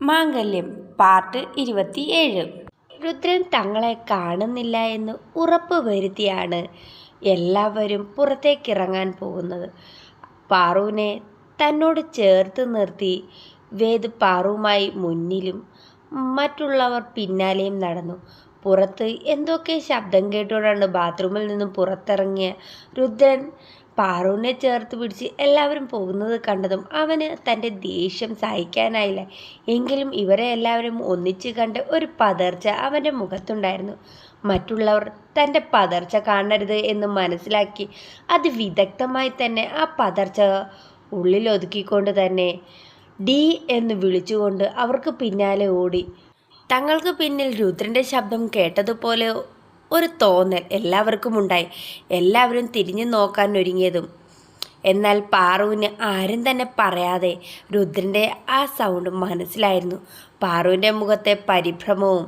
മാംഗല്യം part ഇരുപത്തിയേഴ്. രുദ്രൻ തങ്ങളെ കാണുന്നില്ല എന്ന് ഉറപ്പ് വരുത്തിയാണ് എല്ലാവരും പുറത്തേക്കിറങ്ങാൻ പോകുന്നത്. പാറുവിനെ തന്നോട് ചേർത്ത് നിർത്തി വേദ് പാറുവുമായി മുന്നിലും മറ്റുള്ളവർ പിന്നാലെയും നടന്നു. പുറത്ത് എന്തൊക്കെ ശബ്ദം കേട്ടുകൊണ്ടാണ് ബാത്റൂമിൽ നിന്നും പുറത്തിറങ്ങിയ രുദ്രൻ പാറുവിനെ ചേർത്ത് പിടിച്ച് എല്ലാവരും പോകുന്നത് കണ്ടതും അവന് തന്റെ ദേഷ്യം സഹിക്കാനായില്ല. എങ്കിലും ഇവരെ എല്ലാവരും ഒന്നിച്ച് കണ്ട് ഒരു പതർച്ച അവന്റെ മുഖത്തുണ്ടായിരുന്നു. മറ്റുള്ളവർ തന്റെ പതർച്ച കാണരുത് എന്ന് മനസ്സിലാക്കി അത് വിദഗ്ധമായി തന്നെ ആ പതർച്ച ഉള്ളിലൊതുക്കിക്കൊണ്ട് തന്നെ ഡി എന്ന് വിളിച്ചുകൊണ്ട് അവർക്ക് പിന്നാലെ ഓടി. തങ്ങൾക്ക് പിന്നിൽ രുദ്രന്റെ ശബ്ദം കേട്ടതുപോലെ ഒരു തോന്നൽ എല്ലാവർക്കും ഉണ്ടായി. എല്ലാവരും തിരിഞ്ഞു നോക്കാൻ ഒരുങ്ങിയതും. എന്നാൽ പാറുവിന് ആരും തന്നെ പറയാതെ രുദ്രന്റെ ആ സൗണ്ട് മനസ്സിലായിരുന്നു. പാറുവിന്റെ മുഖത്തെ പരിഭ്രമവും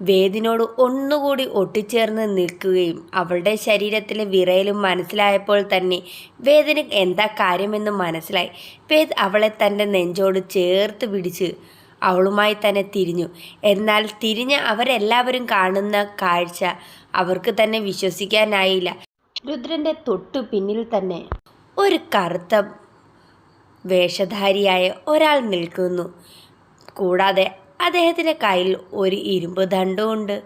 വേദിനോട് ഒന്നുകൂടി ഒട്ടിച്ചേർന്ന് നിൽക്കുകയും അവളുടെ ശരീരത്തിലെ വിറയലും മനസ്സിലായപ്പോൾ തന്നെ വേദന എന്താ കാര്യമെന്ന് മനസ്സിലായി. വേദ് അവളെ തന്റെ നെഞ്ചോട് ചേർത്ത് പിടിച്ച് അവളുമായി തന്നെ തിരിഞ്ഞു. എന്നാൽ തിരിഞ്ഞ അവരെല്ലാവരും കാണുന്ന കാഴ്ച അവർക്ക് തന്നെ വിശ്വസിക്കാനായില്ല. രുദ്രന്റെ തൊട്ടു പിന്നിൽ തന്നെ ഒരു കറുത്ത വേഷധാരിയായ ഒരാൾ നിൽക്കുന്നു. കൂടാതെ അദ്ദേഹത്തിന്റെ കയ്യിൽ ഒരു ഇരുമ്പ് ദണ്ഡുമുണ്ട്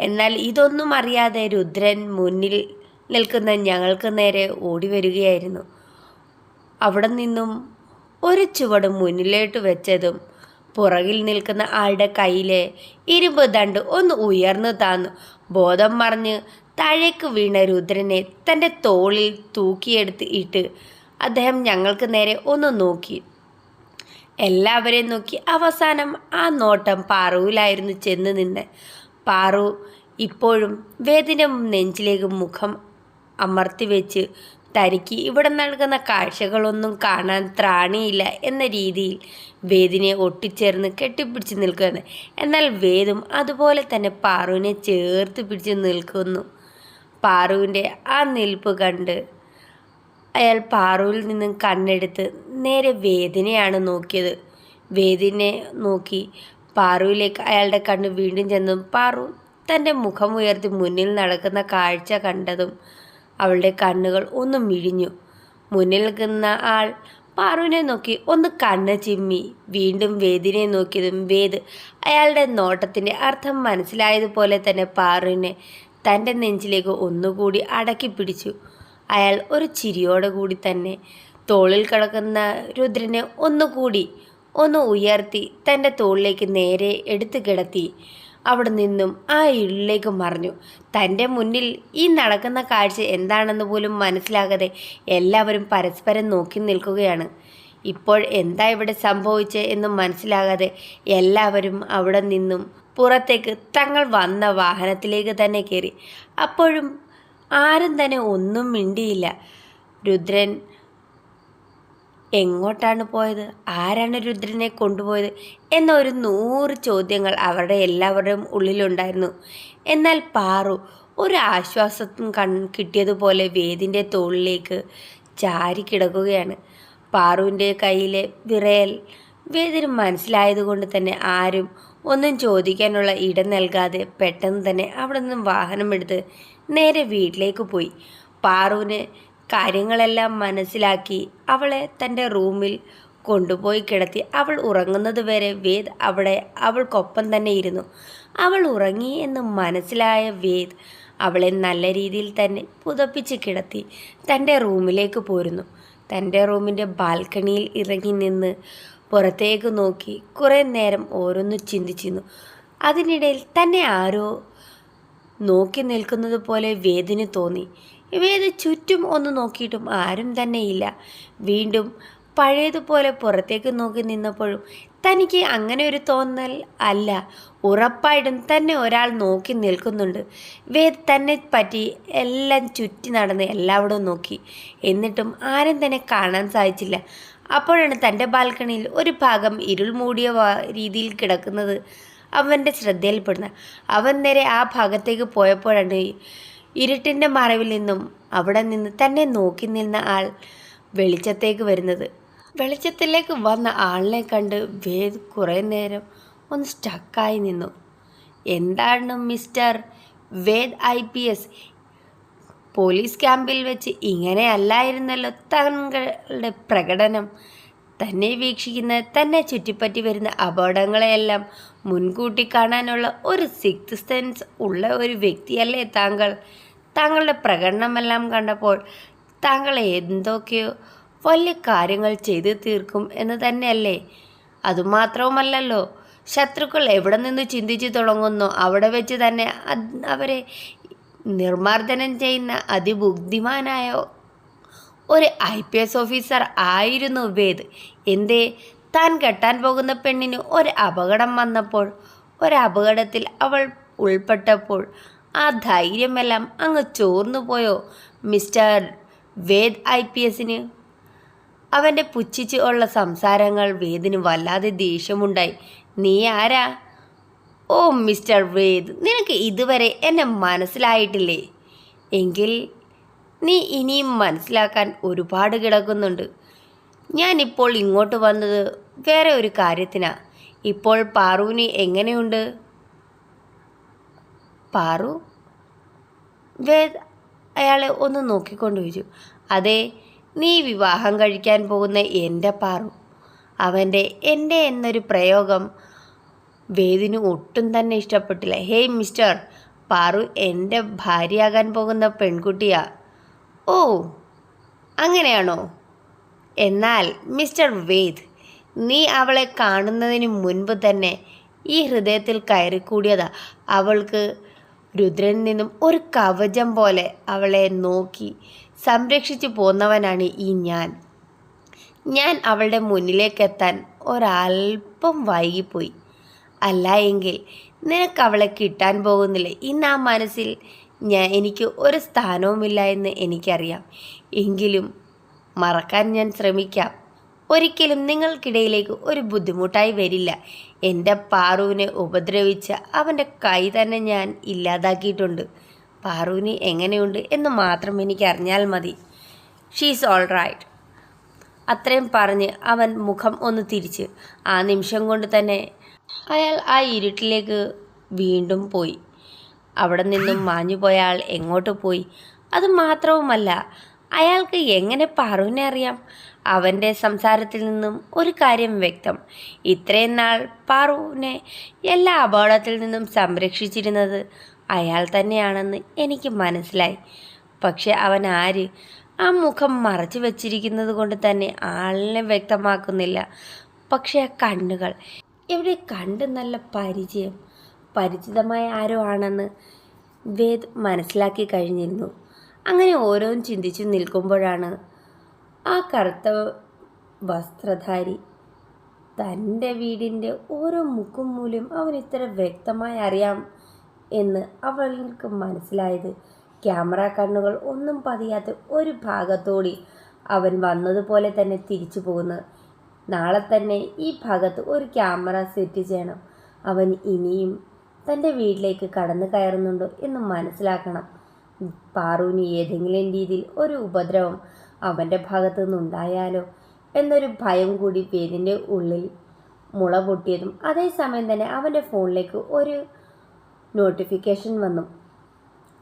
എന്നാൽ ഇതൊന്നും അറിയാതെ രുദ്രൻ മുന്നിൽ നിൽക്കുന്ന ഞങ്ങൾക്ക് നേരെ ഓടി വരികയായിരുന്നു. അവിടെ നിന്നും ഒരു ചുവട് മുന്നിലോട്ട് വെച്ചതും പുറകിൽ നിൽക്കുന്ന ആളുടെ കയ്യിലെ ഇരുമ്പ് ദണ്ട് ഒന്ന് ഉയർന്നു താന്നു. ബോധം മറിഞ്ഞ് താഴേക്ക് വീണ രുദ്രനെ തന്റെ തോളിൽ തൂക്കിയെടുത്ത് ഇട്ട് അദ്ദേഹം ഞങ്ങൾക്ക് നേരെ ഒന്ന് നോക്കി. എല്ലാവരെയും നോക്കി അവസാനം ആ നോട്ടം പാറുവിലായിരുന്നു ചെന്ന് നിന്ന്. പാറു ഇപ്പോഴും വേദന നെഞ്ചിലേക്ക് മുഖം അമർത്തി വെച്ച് തനിക്ക് ഇവിടെ നൽകുന്ന കാഴ്ചകളൊന്നും കാണാൻ ത്രാണിയില്ല എന്ന രീതിയിൽ വേദിനെ ഒട്ടിച്ചേർന്ന് കെട്ടിപ്പിടിച്ച് നിൽക്കുകയാണ്. എന്നാൽ വേദും അതുപോലെ തന്നെ പാറുവിനെ ചേർത്ത് പിടിച്ച് നിൽക്കുന്നു. പാറുവിന്റെ ആ നിൽപ്പ് കണ്ട് അയാൾ പാറുവിൽ നിന്നും കണ്ണെടുത്ത് നേരെ വേദിനെയാണ് നോക്കിയത്. വേദിനെ നോക്കി പാറുവിലേക്ക് അയാളുടെ കണ്ണ് വീണ്ടും ചെന്നും. പാറു തന്റെ മുഖം ഉയർത്തി മുന്നിൽ നടക്കുന്ന കാഴ്ച കണ്ടതും അവളുടെ കണ്ണുകൾ ഒന്ന് മിഴിഞ്ഞു. മുന്നിൽ നിൽക്കുന്ന ആൾ പാറുവിനെ നോക്കി ഒന്ന് കണ്ണ് ചിമ്മി. വീണ്ടും വേദിനെ നോക്കിയതും വേദ് അയാളുടെ നോട്ടത്തിന്റെ അർത്ഥം മനസ്സിലായതുപോലെ തന്നെ പാറുവിനെ തന്റെ നെഞ്ചിലേക്ക് ഒന്നുകൂടി അടക്കി പിടിച്ചു. അയാൾ ഒരു ചിരിയോടെ കൂടി തന്നെ തോളിൽ കിടക്കുന്ന രുദ്രനെ ഒന്നുകൂടി ഒന്ന് ഉയർത്തി തന്റെ തോളിലേക്ക് നേരെ എടുത്തു കിടത്തി. അവിടെ നിന്നും ആ ഇരുളിലേക്ക് മറിഞ്ഞു. തന്റെ മുന്നിൽ ഈ നടക്കുന്ന കാഴ്ച എന്താണെന്ന് പോലും മനസ്സിലാകാതെ എല്ലാവരും പരസ്പരം നോക്കി നിൽക്കുകയാണ്. ഇപ്പോൾ എന്താ ഇവിടെ സംഭവിച്ചത് എന്ന് മനസ്സിലാകാതെ എല്ലാവരും അവിടെ നിന്നും പുറത്തേക്ക് തങ്ങൾ വന്ന വാഹനത്തിലേക്ക് തന്നെ കയറി. അപ്പോഴും ആരും തന്നെ ഒന്നും മിണ്ടിയില്ല. രുദ്രൻ എങ്ങോട്ടാണ് പോയത്? ആരാണ് രുദ്രനെ കൊണ്ടുപോയത്? എന്ന ഒരു നൂറ് ചോദ്യങ്ങൾ അവരുടെ എല്ലാവരുടെയും ഉള്ളിലുണ്ടായിരുന്നു. എന്നാൽ പാറു ഒരു ആശ്വാസം കൺ കിട്ടിയതുപോലെ വേദിന്റെ തോളിലേക്ക് ചാരി കിടക്കുകയാണ്. പാറുവിന്റെ കയ്യിലെ വിറയൽ വേദിന് മനസ്സിലായതുകൊണ്ട് തന്നെ ആരും ഒന്നും ചോദിക്കാനുള്ള ഇടം നൽകാതെ പെട്ടെന്ന് തന്നെ അവിടെ നിന്നും വാഹനമെടുത്ത് നേരെ വീട്ടിലേക്ക് പോയി. പാറുവിന് കാര്യങ്ങളെല്ലാം മനസ്സിലാക്കി അവളെ തന്റെ റൂമിൽ കൊണ്ടുപോയി കിടത്തി. അവൾ ഉറങ്ങുന്നത് വരെ വേദ് അവിടെ അവൾക്കൊപ്പം തന്നെ ഇരുന്നു. അവൾ ഉറങ്ങി എന്ന് മനസ്സിലായ വേദ് അവളെ നല്ല രീതിയിൽ തന്നെ പുതപ്പിച്ച് കിടത്തി തന്റെ റൂമിലേക്ക് പോരുന്നു. തന്റെ റൂമിന്റെ ബാൽക്കണിയിൽ ഇറങ്ങി നിന്ന് പുറത്തേക്ക് നോക്കി കുറേ നേരം ഓരോന്ന് ചിന്തിച്ചിരുന്നു. അതിനിടയിൽ തന്നെ ആരോ നോക്കി നിൽക്കുന്നത് പോലെ വേദിന് തോന്നി. വേദ ചുറ്റും ഒന്ന് നോക്കിയിട്ടും ആരും തന്നെയില്ല വീണ്ടും പഴയതുപോലെ പുറത്തേക്ക് നോക്കി നിന്നപ്പോഴും തനിക്ക് അങ്ങനെ ഒരു തോന്നൽ അല്ല. ഉറപ്പായിട്ടും തന്നെ ഒരാൾ നോക്കി നിൽക്കുന്നുണ്ട്. വേദ തന്നെ പറ്റി എല്ലാം ചുറ്റി നടന്ന് എല്ലാവിടവും നോക്കി. എന്നിട്ടും ആരും തന്നെ കാണാൻ സാധിച്ചില്ല. അപ്പോഴാണ് തന്റെ ബാൽക്കണിയിൽ ഒരു ഭാഗം ഇരുൾ മൂടിയ രീതിയിൽ കിടക്കുന്നത് അവന്റെ ശ്രദ്ധയിൽപ്പെടുന്നത്. അവൻ നേരെ ആ ഭാഗത്തേക്ക് പോയപ്പോഴാണ് ഇരുട്ടിന്റെ മറവിൽ നിന്നും അവിടെ നിന്ന് തന്നെ നോക്കി നിന്ന ആൾ വെളിച്ചത്തേക്ക് വരുന്നത്. വെളിച്ചത്തിലേക്ക് വന്ന ആളിനെ കണ്ട് വേദ് കുറേ നേരം ഒന്ന് സ്റ്റക്കായി നിന്നു. എന്താണ് mister Ved I P S police ക്യാമ്പിൽ വെച്ച് ഇങ്ങനെയല്ലായിരുന്നല്ലോ താങ്കളുടെ പ്രകടനം. തന്നെ വീക്ഷിക്കുന്ന തന്നെ ചുറ്റിപ്പറ്റി വരുന്ന അപകടങ്ങളെയെല്ലാം മുൻകൂട്ടി കാണാനുള്ള ഒരു സിക്സ് സെൻസ് ഉള്ള ഒരു വ്യക്തിയല്ലേ താങ്കൾ. താങ്കളുടെ പ്രകടനമെല്ലാം കണ്ടപ്പോൾ താങ്കൾ എന്തൊക്കെയോ വലിയ കാര്യങ്ങൾ ചെയ്തു തീർക്കും എന്ന് തന്നെയല്ലേ? അതുമാത്രവുമല്ലല്ലോ ശത്രുക്കൾ എവിടെ നിന്ന് ചിന്തിച്ചു തുടങ്ങുന്നു അവിടെ വെച്ച് തന്നെ അവരെ നിർമ്മാർജനം ചെയ്യുന്ന അതിബുദ്ധിമാനായ ഒരു ഐ പി എസ് ഓഫീസർ ആയിരുന്നു വേദ്. എന്തേ? താൻ കെട്ടാൻ പോകുന്ന പെണ്ണിന് ഒരു അപകടം വന്നപ്പോൾ ഒരു അപകടത്തിൽ അവൾ ഉൾപ്പെട്ടപ്പോൾ ആ ധൈര്യമെല്ലാം അങ്ങ് ചോർന്നു പോയോ മിസ്റ്റർ വേദ് ഐ പി എസിന്? അവന്റെ പുച്ഛിച്ച് ഉള്ള സംസാരങ്ങൾ വേദിന് വല്ലാതെ ദേഷ്യമുണ്ടായി. നീ ആരാ? ഓ മിസ്റ്റർ വേദ് നിനക്ക് ഇതുവരെ എന്നെ മനസ്സിലായിട്ടില്ലേ? എങ്കിൽ നീ ഇനിയും മനസ്സിലാക്കാൻ ഒരുപാട് കിടക്കുന്നുണ്ട്. ഞാനിപ്പോൾ ഇങ്ങോട്ട് വന്നത് വേറെ ഒരു കാര്യത്തിനാ. ഇപ്പോൾ പാറുവിന് എങ്ങനെയുണ്ട്? പാറു? വേദ് അയാളെ ഒന്ന് നോക്കിക്കൊണ്ട് ചോദിച്ചു. അതെ നീ വിവാഹം കഴിക്കാൻ പോകുന്ന എന്റെ പാറു. അവന്റെ എന്റെ എന്നൊരു പ്രയോഗം വേദിന് ഒട്ടും തന്നെ ഇഷ്ടപ്പെട്ടില്ല. ഹേയ് മിസ്റ്റർ പാറു എന്റെ ഭാര്യയാകാൻ പോകുന്ന പെൺകുട്ടിയാ. ഓ അങ്ങനെയാണോ? എന്നാൽ മിസ്റ്റർ വേദ് നീ അവളെ കാണുന്നതിന് മുൻപ് തന്നെ ഈ ഹൃദയത്തിൽ കയറിക്കൂടിയതാ. അവൾക്ക് രുദ്രനിൽ നിന്നും ഒരു കവചം പോലെ അവളെ നോക്കി സംരക്ഷിച്ചു പോന്നവനാണ് ഈ ഞാൻ. ഞാൻ അവളുടെ മുന്നിലേക്കെത്താൻ ഒരല്പം വൈകിപ്പോയി. അല്ല എങ്കിൽ നിനക്ക് അവളെ കിട്ടാൻ പോകുന്നില്ല? ഇന്ന് ആ മനസ്സിൽ ഞാൻ എനിക്ക് ഒരു സ്ഥാനവുമില്ല എന്ന് എനിക്കറിയാം. എങ്കിലും മറക്കാൻ ഞാൻ ശ്രമിക്കാം. ഒരിക്കലും നിങ്ങൾക്കിടയിലേക്ക് ഒരു ബുദ്ധിമുട്ടായി വരില്ല. എന്റെ പാറുവിനെ ഉപദ്രവിച്ച അവന്റെ കൈ തന്നെ ഞാൻ ഇല്ലാതാക്കിയിട്ടുണ്ട്. പാറുവിന് എങ്ങനെയുണ്ട് എന്ന് മാത്രം എനിക്ക് അറിഞ്ഞാൽ മതി. ഷീസ് ഓൾ റൈറ്റ് അത്രയും പറഞ്ഞ് അവൻ മുഖം ഒന്ന് തിരിച്ച്. ആ നിമിഷം കൊണ്ട് തന്നെ അയാൾ ആ ഇരുട്ടിലേക്ക് വീണ്ടും പോയി. അവിടെ നിന്നും മാഞ്ഞുപോയ ആൾ എങ്ങോട്ട് പോയി? അത് മാത്രവുമല്ല അയാൾക്ക് എങ്ങനെ പാറുവിനെ അറിയാം? അവന്റെ സംസാരത്തിൽ നിന്നും ഒരു കാര്യം വ്യക്തം. ഇത്രയും നാൾ പാറുവിനെ എല്ലാ അപകടത്തിൽ നിന്നും സംരക്ഷിച്ചിരുന്നത് അയാൾ തന്നെയാണെന്ന് എനിക്ക് മനസ്സിലായി. പക്ഷെ അവൻ ആര്? ആ മുഖം മറച്ചു വച്ചിരിക്കുന്നത് കൊണ്ട് തന്നെ ആളിനെ വ്യക്തമാക്കുന്നില്ല. പക്ഷെ ആ കണ്ണുകൾ എവിടെ കണ്ട് നല്ല പരിചയം. പരിചിതമായ ആരോ ആണെന്ന് വേദ് മനസ്സിലാക്കി കഴിഞ്ഞിരുന്നു. അങ്ങനെ ഓരോന്നും ചിന്തിച്ചു നിൽക്കുമ്പോഴാണ് ആ കറുത്ത വസ്ത്രധാരി തന്റെ വീടിന്റെ ഓരോ മുക്കും മൂലയും അവൻ ഇത്ര വ്യക്തമായി അറിയാം എന്ന് അവൾക്ക് മനസ്സിലായത്. ക്യാമറ കണ്ണുകൾ ഒന്നും പതിയാത്ത ഒരു ഭാഗത്തോടി അവൻ വന്നതുപോലെ തന്നെ തിരിച്ചു പോകുന്നു. നാളെ തന്നെ ഈ ഭാഗത്ത് ഒരു ക്യാമറ സെറ്റ് ചെയ്യണം. അവൻ ഇനിയും തന്റെ വീട്ടിലേക്ക് കടന്നു കയറുന്നുണ്ടോ എന്ന് മനസ്സിലാക്കണം. പാറുവിന് ഏതെങ്കിലും രീതിയിൽ ഒരു ഉപദ്രവം അവന്റെ ഭാഗത്തു നിന്നുണ്ടായാലോ എന്നൊരു ഭയം കൂടി പേരിന്റെ ഉള്ളിൽ മുള പൊട്ടിയതും അതേസമയം തന്നെ അവന്റെ ഫോണിലേക്ക് ഒരു നോട്ടിഫിക്കേഷൻ വന്നു.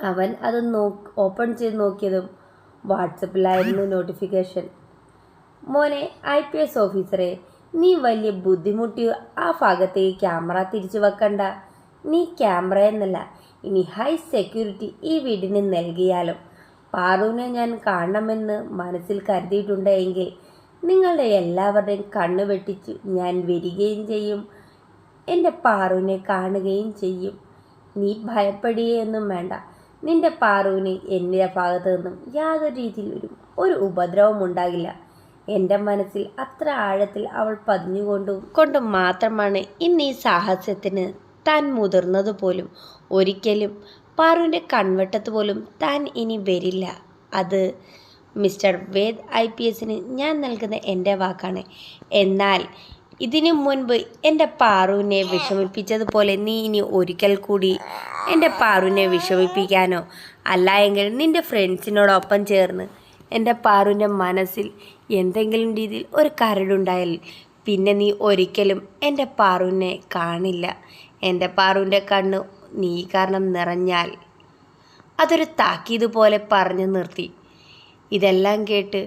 അവൻ അത് നോ ഓപ്പൺ ചെയ്ത് നോക്കിയതും വാട്സപ്പിലായിരുന്നു നോട്ടിഫിക്കേഷൻ. മോനെ ഐ പി എസ് ഓഫീസറെ നീ വലിയ ബുദ്ധിമുട്ടി ആ ഭാഗത്തേക്ക് ക്യാമറ തിരിച്ചു വെക്കണ്ട. നീ ക്യാമറ എന്നല്ല. ഇനി ഹൈ സെക്യൂരിറ്റി ഈ വീടിന് നൽകിയാലും. പാറുവിനെ ഞാൻ കാണണമെന്ന് മനസ്സിൽ കരുതിയിട്ടുണ്ട് എങ്കിൽ നിങ്ങളുടെ എല്ലാവരുടെയും കണ്ണു വെട്ടിച്ച് ഞാൻ വരികയും ചെയ്യും. എന്റെ പാറുവിനെ കാണുകയും ചെയ്യും. നീ ഭയപ്പെടുകയൊന്നും വേണ്ട. നിന്റെ പാറുവിന് എന്റെ ഭാഗത്തു നിന്നും യാതൊരു രീതിയിൽ ഒരു ഒരു ഉപദ്രവം ഉണ്ടാകില്ല. എന്റെ മനസ്സിൽ അത്ര ആഴത്തിൽ അവൾ പതിഞ്ഞുകൊണ്ടും കൊണ്ടും മാത്രമാണ് ഇന്ന് ഈ സാഹസ്യത്തിന് താൻ മുതിർന്നതുപോലും ഒരിക്കലും. പാറുവിന്റെ കൺവെട്ടത്ത് പോലും താൻ ഇനി വരില്ല. അത് മിസ്റ്റർ വേദ് ഐ പി എസിന് ഞാൻ നൽകുന്ന എന്റെ വാക്കാണ്. എന്നാൽ ഇതിനു മുൻപ് എന്റെ പാറുവിനെ വിഷമിപ്പിച്ചതുപോലെ നീ ഇനി ഒരിക്കൽ കൂടി എന്റെ പാറുവിനെ വിഷമിപ്പിക്കാനോ? അല്ല എങ്കിൽ നിന്റെ ഫ്രണ്ട്സിനോടൊപ്പം ചേർന്ന് എന്റെ പാറുവിന്റെ മനസ്സിൽ എന്തെങ്കിലും രീതിയിൽ ഒരു കരടുണ്ടായാൽ പിന്നെ നീ ഒരിക്കലും എന്റെ പാറുവിനെ കാണില്ല. എന്റെ പാറുവിന്റെ കണ്ണ് നീ കാരണം നിറഞ്ഞാൽ. അതൊരു താക്കീത് പോലെ പറഞ്ഞു നിർത്തി. ഇതെല്ലാം കേട്ട്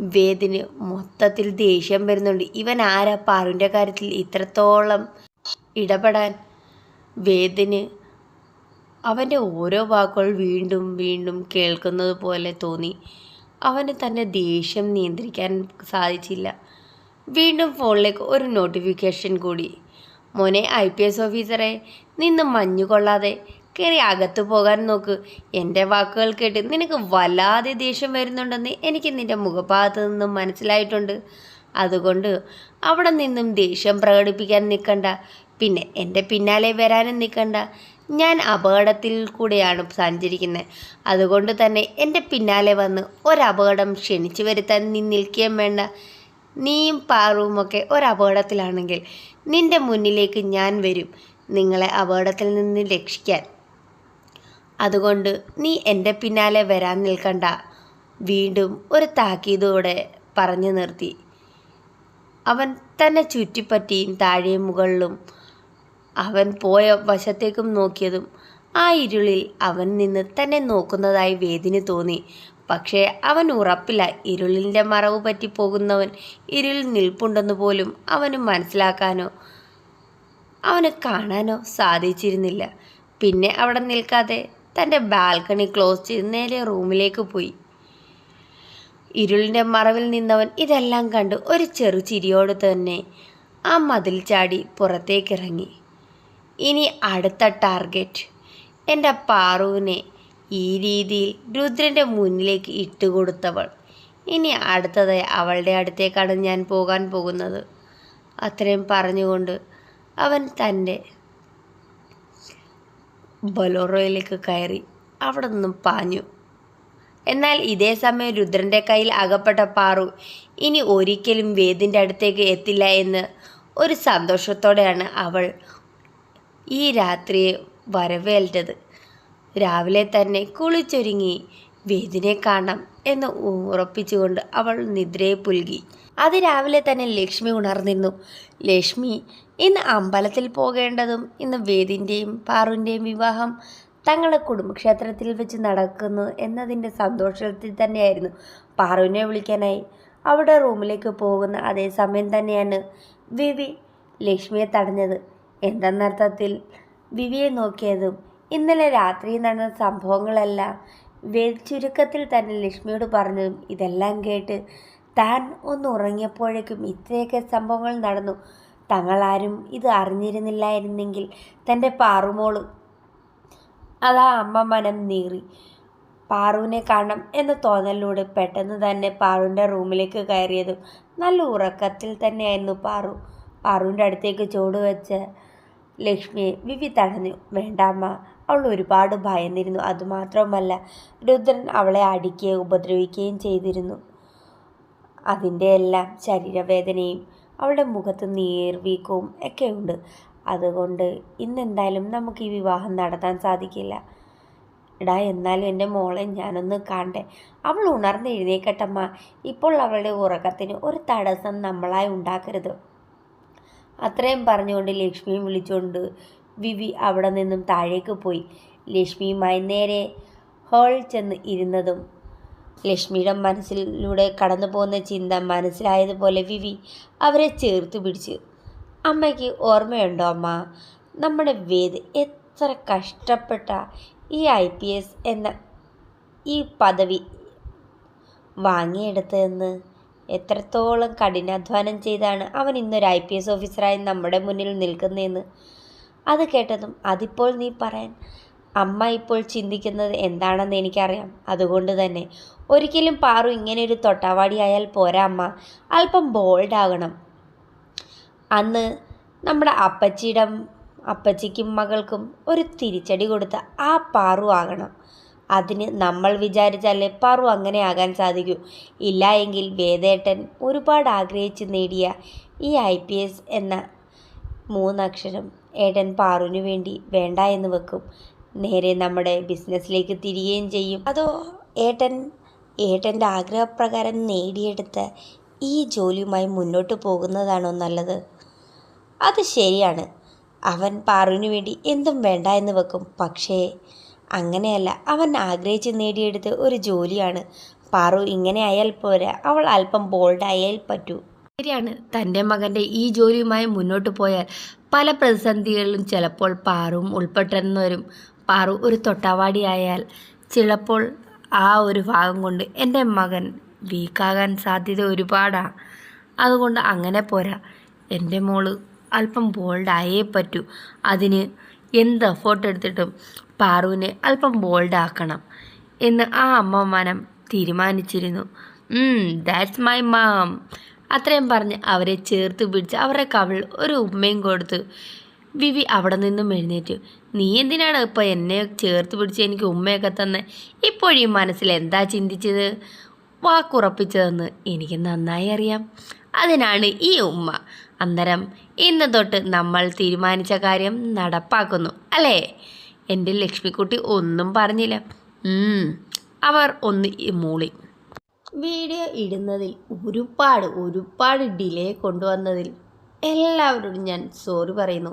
വേദിന് മൊത്തത്തിൽ ദേഷ്യം വരുന്നുണ്ട്. ഇവൻ ആരാ? പാറുവിന്റെ കാര്യത്തിൽ ഇത്രത്തോളം ഇടപെടാൻ വേദിന് അവന്റെ ഓരോ വാക്കുകൾ വീണ്ടും വീണ്ടും കേൾക്കുന്നത് പോലെ തോന്നി. അവന് തന്റെ ദേഷ്യം നിയന്ത്രിക്കാൻ സാധിച്ചില്ല. വീണ്ടും ഫോണിലേക്ക് ഒരു നോട്ടിഫിക്കേഷൻ കൂടി. മോനെ ഐ പി എസ് ഓഫീസറെ നിന്ന് മഞ്ഞു കൊള്ളാതെ കയറി അകത്ത് പോകാൻ നോക്ക്. എന്റെ വാക്കുകൾ കേട്ട് നിനക്ക് വല്ലാതെ ദേഷ്യം വരുന്നുണ്ടെന്ന് എനിക്ക് നിന്റെ മുഖഭാഗത്ത് നിന്നും മനസ്സിലായിട്ടുണ്ട്. അതുകൊണ്ട് അവിടെ നിന്നും ദേഷ്യം പ്രകടിപ്പിക്കാൻ നിൽക്കണ്ട. പിന്നെ എന്റെ പിന്നാലെ വരാനും നിൽക്കണ്ട. ഞാൻ അപകടത്തിൽ കൂടെയാണ് സഞ്ചരിക്കുന്നത്. അതുകൊണ്ട് തന്നെ എന്റെ പിന്നാലെ വന്ന് ഒരപകടം ക്ഷണിച്ചു വരുത്താൻ നീ നിൽക്കുകയും വേണ്ട. നീയും പാറുവുമൊക്കെ ഒരപകടത്തിലാണെങ്കിൽ നിന്റെ മുന്നിലേക്ക് ഞാൻ വരും. നിങ്ങളെ അപകടത്തിൽ നിന്ന് രക്ഷിക്കാൻ. അതുകൊണ്ട് നീ എന്റെ പിന്നാലെ വരാൻ നിൽക്കണ്ട. വീണ്ടും ഒരു താക്കീതോടെ പറഞ്ഞു നിർത്തി. അവൻ തന്നെ ചുറ്റിപ്പറ്റിയും താഴെയും മുകളിലും അവൻ പോയ വശത്തേക്കും നോക്കിയതും ആ ഇരുളിൽ അവൻ നിന്ന് തന്നെ നോക്കുന്നതായി വേദിന് തോന്നി. പക്ഷേ അവൻ ഉറപ്പില്ല ഇരുളിന്റെ മറവ് പറ്റി പോകുന്നവൻ ഇരുളിൽ നിൽപ്പുണ്ടെന്ന് പോലും അവന് മനസ്സിലാക്കാനോ അവന് കാണാനോ സാധിച്ചിരുന്നില്ല. പിന്നെ അവിടെ നിൽക്കാതെ തന്റെ ബാൽക്കണി ക്ലോസ് ചെയ്ത് നേരെ റൂമിലേക്ക് പോയി. ഇരുളിന്റെ മറവിൽ നിന്നവൻ ഇതെല്ലാം കണ്ട് ഒരു ചെറു ചിരിയോട് തന്നെ ആ മതിൽ ചാടി പുറത്തേക്കിറങ്ങി. ഇനി അടുത്ത ടാർഗറ്റ് എന്റെ പാറുവിനെ ഈ രീതിയിൽ രുദ്രന്റെ മുന്നിലേക്ക് ഇട്ടുകൊടുത്തവൾ. ഇനി അടുത്തതായി അവളുടെ അടുത്തേക്കാണ് ഞാൻ പോകാൻ പോകുന്നത്. അത്രയും പറഞ്ഞുകൊണ്ട് അവൻ തന്റെ ബൊലോറോയിലേക്ക് കയറി അവിടെ നിന്നും പാഞ്ഞു. എന്നാൽ ഇതേ സമയം രുദ്രന്റെ കയ്യിൽ അകപ്പെട്ട പാറു ഇനി ഒരിക്കലും വേദിന്റെ അടുത്തേക്ക് എത്തില്ല എന്ന് ഒരു സന്തോഷത്തോടെയാണ് അവൾ ഈ രാത്രിയെ വരവേൽറ്റത് രാവിലെ തന്നെ കുളിച്ചൊരുങ്ങി. വേദിനെ കാണാം എന്ന് ഉറപ്പിച്ചുകൊണ്ട് അവൾ നിദ്രയെ പുൽകി. അത് രാവിലെ തന്നെ ലക്ഷ്മി ഉണർന്നിരുന്നു. ലക്ഷ്മി ഇന്ന് അമ്പലത്തിൽ പോകേണ്ടതും ഇന്ന് വേദിന്റെയും പാറുവിന്റെയും വിവാഹം തങ്ങളുടെ കുടുംബക്ഷേത്രത്തിൽ വെച്ച് നടക്കുന്നു എന്നതിന്റെ സന്തോഷത്തിൽ തന്നെയായിരുന്നു പാറുവിനെ വിളിക്കാനായി. അവിടെ റൂമിലേക്ക് പോകുന്ന അതേ സമയം തന്നെയാണ് വിവി ലക്ഷ്മിയെ തടഞ്ഞത്. എന്തെന്നർത്ഥത്തിൽ വിവിയെ നോക്കിയതും ഇന്നലെ രാത്രി നടന്ന സംഭവങ്ങളെല്ലാം ചുരുക്കത്തിൽ തന്നെ ലക്ഷ്മിയോട് പറഞ്ഞതും ഇതെല്ലാം കേട്ട് താൻ ഒന്ന് ഉറങ്ങിയപ്പോഴേക്കും ഇത്രയൊക്കെ സംഭവങ്ങൾ നടന്നു. തങ്ങളാരും ഇത് അറിഞ്ഞിരുന്നില്ലായിരുന്നെങ്കിൽ തന്റെ പാറുമോൾ അതാ അമ്മ മനം നീറി. പാറുവിനെ കാണണം എന്ന തോന്നലിലൂടെ പെട്ടെന്ന് തന്നെ പാറുവിന്റെ റൂമിലേക്ക് കയറിയതും നല്ല ഉറക്കത്തിൽ തന്നെയായിരുന്നു പാറു. പാറുവിന്റെ അടുത്തേക്ക് ചൂട് വെച്ച് ലക്ഷ്മിയെ വിവി തടഞ്ഞു. വേണ്ട അമ്മ അവൾ ഒരുപാട് ഭയന്നിരുന്നു. അതുമാത്രവുമല്ല രുദ്രൻ അവളെ അടിക്കുകയും ഉപദ്രവിക്കുകയും ചെയ്തിരുന്നു. അതിന്റെ എല്ലാം ശരീരവേദനയും അവളുടെ മുഖത്ത് നീർവീക്കവും ഒക്കെ ഉണ്ട് അതുകൊണ്ട് ഇന്നെന്തായാലും നമുക്ക് ഈ വിവാഹം നടത്താൻ സാധിക്കില്ല. എടാ എന്നാലും എന്റെ മോളെ ഞാനൊന്ന് കാണട്ടെ. അവൾ ഉണർന്ന് എഴുന്നേക്കട്ടമ്മ ഇപ്പോൾ അവളുടെ ഉറക്കത്തിന് ഒരു തടസ്സം നമ്മളായി ഉണ്ടാക്കരുത്. അത്രയും പറഞ്ഞുകൊണ്ട് ലക്ഷ്മിയും വിളിച്ചുകൊണ്ട് വിവി അവിടെ നിന്നും താഴേക്ക് പോയി. ലക്ഷ്മിയുമായി നേരെ ഹോൾ ചെന്ന് ഇരുന്നതും ലക്ഷ്മിയുടെ മനസ്സിലൂടെ കടന്നു പോകുന്ന ചിന്ത മനസ്സിലായതുപോലെ വിവി അവരെ ചേർത്ത് പിടിച്ചു. അമ്മയ്ക്ക് ഓർമ്മയുണ്ടോ അമ്മ? നമ്മുടെ വേദ് എത്ര കഷ്ടപ്പെട്ട ഈ ഐ പി എസ് എന്ന ഈ പദവി വാങ്ങിയെടുത്തതെന്ന്. എത്രത്തോളം കഠിനാധ്വാനം ചെയ്താണ് അവൻ ഇന്നൊരു ഐ പി എസ് ഓഫീസറായി നമ്മുടെ മുന്നിൽ നിൽക്കുന്നതെന്ന്. അത് കേട്ടതും അതിപ്പോൾ നീ പറയാൻ അമ്മ ഇപ്പോൾ ചിന്തിക്കുന്നത് എന്താണെന്ന് എനിക്കറിയാം. അതുകൊണ്ട് തന്നെ. ഒരിക്കലും പാറു ഇങ്ങനെ ഒരു തൊട്ടാവാടിയായാൽ പോരാ അമ്മ. അല്പം ബോൾഡാകണം അന്ന് നമ്മുടെ അപ്പച്ചിയുടെ അപ്പച്ചിക്കും മകൾക്കും ഒരു തിരിച്ചടി കൊടുത്ത ആ പാറു ആകണം. അതിന് നമ്മൾ വിചാരിച്ചാലേ പാറു അങ്ങനെ ആകാൻ സാധിക്കൂ. ഇല്ല എങ്കിൽ വേദേട്ടൻ ഒരുപാട് ആഗ്രഹിച്ച് നേടിയ ഈ ഐ എന്ന മൂന്നക്ഷരം. ഏട്ടൻ പാറുവിന് വേണ്ടി വേണ്ട എന്ന് വെക്കും. നേരെ നമ്മുടെ ബിസിനസ്സിലേക്ക് തിരികുകയും ചെയ്യും. അതോ ഏട്ടൻ ഏട്ടന്റെ ആഗ്രഹപ്രകാരം നേടിയെടുത്ത ഈ ജോലിയുമായി മുന്നോട്ട് പോകുന്നതാണോ നല്ലത്? അത് ശരിയാണ്. അവൻ പാറുവിന് വേണ്ടി എന്തും വേണ്ട എന്ന് വെക്കും. പക്ഷേ അങ്ങനെയല്ല. അവൻ ആഗ്രഹിച്ച് നേടിയെടുത്ത ഒരു ജോലിയാണ്. പാറു ഇങ്ങനെ ആയാൽ പോരാ. അവൾ അല്പം ബോൾഡ് ബോൾഡായാൽ പറ്റൂ. ശരിയാണ്. തന്റെ മകന്റെ ഈ ജോലിയുമായി മുന്നോട്ട് പോയാൽ പല പ്രതിസന്ധികളിലും ചിലപ്പോൾ പാറും ഉൾപ്പെട്ടെന്ന് വരും പാറു ഒരു തൊട്ടാവാടിയായാൽ ചിലപ്പോൾ ആ ഒരു ഭാഗം കൊണ്ട് എന്റെ മകൻ വീക്കാകാൻ സാധ്യത ഒരുപാടാണ് അതുകൊണ്ട് അങ്ങനെ പോരാ. എന്റെ മോൾ അല്പം ബോൾഡായേ പറ്റൂ. അതിന് എന്ത് എഫേർട്ട് എടുത്തിട്ടും പാറുവിനെ അല്പം ബോൾഡാക്കണം എന്ന് ആ അമ്മമാനം തീരുമാനിച്ചിരുന്നു. ദാറ്റ്സ് മൈ മാം അത്രയും പറഞ്ഞ് അവരെ ചേർത്ത് പിടിച്ച് അവരുടെ കവിൾ ഒരു ഉമ്മയും കൊടുത്തു. വിവി അവിടെ നിന്നും എഴുന്നേറ്റു. നീ എന്തിനാണ് ഇപ്പോൾ എന്നെ ചേർത്ത് പിടിച്ച് എനിക്ക് ഉമ്മയൊക്കെ തന്നെ? ഇപ്പോഴീ മനസ്സിൽ എന്താ ചിന്തിച്ചത്? വാക്കുറപ്പിച്ചതെന്ന് എനിക്ക് നന്നായി അറിയാം. അതിനാണ് ഈ ഉമ്മ. അന്നേരം ഇന്ന് തൊട്ട് നമ്മൾ തീരുമാനിച്ച കാര്യം നടപ്പാക്കുന്നു. അല്ലേ? എന്റെ ലക്ഷ്മിക്കുട്ടി ഒന്നും പറഞ്ഞില്ല. അവർ ഒന്ന് മൂളി. വീഡിയോ ഇടുന്നതിൽ ഒരുപാട് ഒരുപാട് ഡിലേ കൊണ്ടുവന്നതിൽ എല്ലാവരോടും ഞാൻ സോറി പറയുന്നു.